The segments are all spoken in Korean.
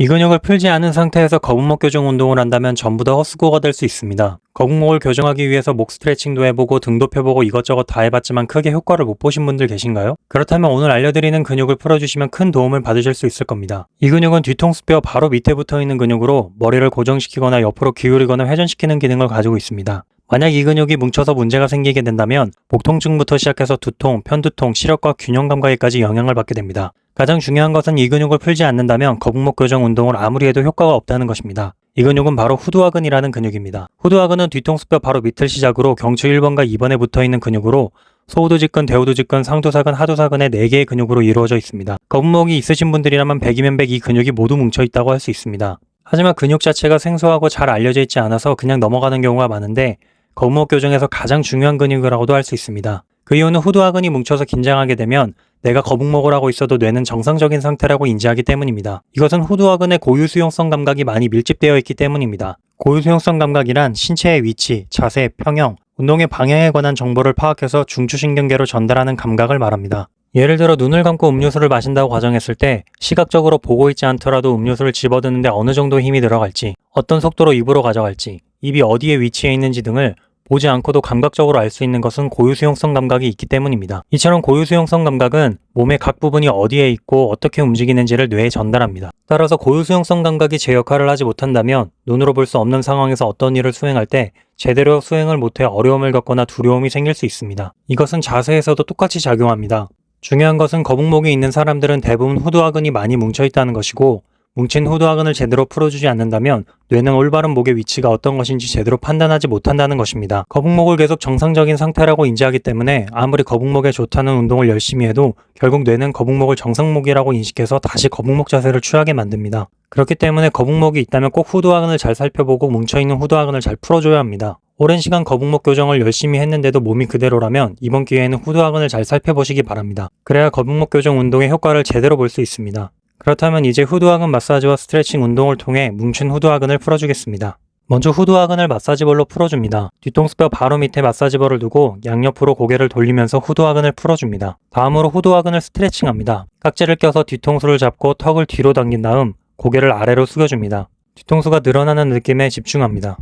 이 근육을 풀지 않은 상태에서 거북목 교정 운동을 한다면 전부 다 헛수고가 될 수 있습니다. 거북목을 교정하기 위해서 목 스트레칭도 해보고 등도 펴보고 이것저것 다 해봤지만 크게 효과를 못 보신 분들 계신가요? 그렇다면 오늘 알려드리는 근육을 풀어주시면 큰 도움을 받으실 수 있을 겁니다. 이 근육은 뒤통수뼈 바로 밑에 붙어 있는 근육으로 머리를 고정시키거나 옆으로 기울이거나 회전시키는 기능을 가지고 있습니다. 만약 이 근육이 뭉쳐서 문제가 생기게 된다면 목 통증부터 시작해서 두통, 편두통, 시력과 균형 감각에까지 영향을 받게 됩니다. 가장 중요한 것은 이 근육을 풀지 않는다면 거북목 교정 운동을 아무리 해도 효과가 없다는 것입니다. 이 근육은 바로 후두하근이라는 근육입니다. 후두하근은 뒤통수뼈 바로 밑을 시작으로 경추 1번과 2번에 붙어 있는 근육으로 소우두직근, 대우두직근, 상두사근, 하두사근의 4개의 근육으로 이루어져 있습니다. 거북목이 있으신 분들이라면 100이면 100 이 근육이 모두 뭉쳐 있다고 할 수 있습니다. 하지만 근육 자체가 생소하고 잘 알려져 있지 않아서 그냥 넘어가는 경우가 많은데 거북목 교정에서 가장 중요한 근육이라고도 할 수 있습니다. 그 이유는 후두하근이 뭉쳐서 긴장하게 되면 내가 거북목을 하고 있어도 뇌는 정상적인 상태라고 인지하기 때문입니다. 이것은 후두하근의 고유 수용성 감각이 많이 밀집되어 있기 때문입니다. 고유 수용성 감각이란 신체의 위치, 자세, 평형, 운동의 방향에 관한 정보를 파악해서 중추신경계로 전달하는 감각을 말합니다. 예를 들어 눈을 감고 음료수를 마신다고 가정했을 때 시각적으로 보고 있지 않더라도 음료수를 집어드는데 어느 정도 힘이 들어갈지, 어떤 속도로 입으로 가져갈지, 입이 어디에 위치해 있는지 등을 보지 않고도 감각적으로 알 수 있는 것은 고유수용성 감각이 있기 때문입니다. 이처럼 고유수용성 감각은 몸의 각 부분이 어디에 있고 어떻게 움직이는지를 뇌에 전달합니다. 따라서 고유수용성 감각이 제 역할을 하지 못한다면 눈으로 볼 수 없는 상황에서 어떤 일을 수행할 때 제대로 수행을 못해 어려움을 겪거나 두려움이 생길 수 있습니다. 이것은 자세에서도 똑같이 작용합니다. 중요한 것은 거북목이 있는 사람들은 대부분 후두하근이 많이 뭉쳐 있다는 것이고 뭉친 후두하근을 제대로 풀어주지 않는다면 뇌는 올바른 목의 위치가 어떤 것인지 제대로 판단하지 못한다는 것입니다. 거북목을 계속 정상적인 상태라고 인지하기 때문에 아무리 거북목에 좋다는 운동을 열심히 해도 결국 뇌는 거북목을 정상목이라고 인식해서 다시 거북목 자세를 취하게 만듭니다. 그렇기 때문에 거북목이 있다면 꼭 후두하근을 잘 살펴보고 뭉쳐있는 후두하근을 잘 풀어줘야 합니다. 오랜 시간 거북목 교정을 열심히 했는데도 몸이 그대로라면 이번 기회에는 후두하근을 잘 살펴보시기 바랍니다. 그래야 거북목 교정 운동의 효과를 제대로 볼 수 있습니다. 그렇다면 이제 후두하근 마사지와 스트레칭 운동을 통해 뭉친 후두하근을 풀어주겠습니다. 먼저 후두하근을 마사지볼로 풀어줍니다. 뒤통수뼈 바로 밑에 마사지볼을 두고 양옆으로 고개를 돌리면서 후두하근을 풀어줍니다. 다음으로 후두하근을 스트레칭합니다. 깍지를 껴서 뒤통수를 잡고 턱을 뒤로 당긴 다음 고개를 아래로 숙여줍니다. 뒤통수가 늘어나는 느낌에 집중합니다.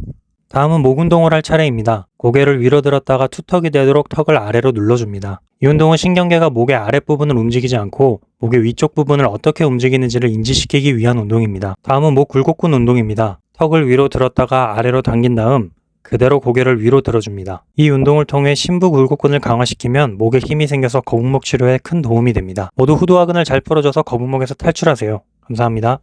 다음은 목 운동을 할 차례입니다. 고개를 위로 들었다가 투턱이 되도록 턱을 아래로 눌러줍니다. 이 운동은 신경계가 목의 아랫부분을 움직이지 않고 목의 위쪽 부분을 어떻게 움직이는지를 인지시키기 위한 운동입니다. 다음은 목 굴곡근 운동입니다. 턱을 위로 들었다가 아래로 당긴 다음 그대로 고개를 위로 들어줍니다. 이 운동을 통해 심부 굴곡근을 강화시키면 목에 힘이 생겨서 거북목 치료에 큰 도움이 됩니다. 모두 후두하근을 잘 풀어줘서 거북목에서 탈출하세요. 감사합니다.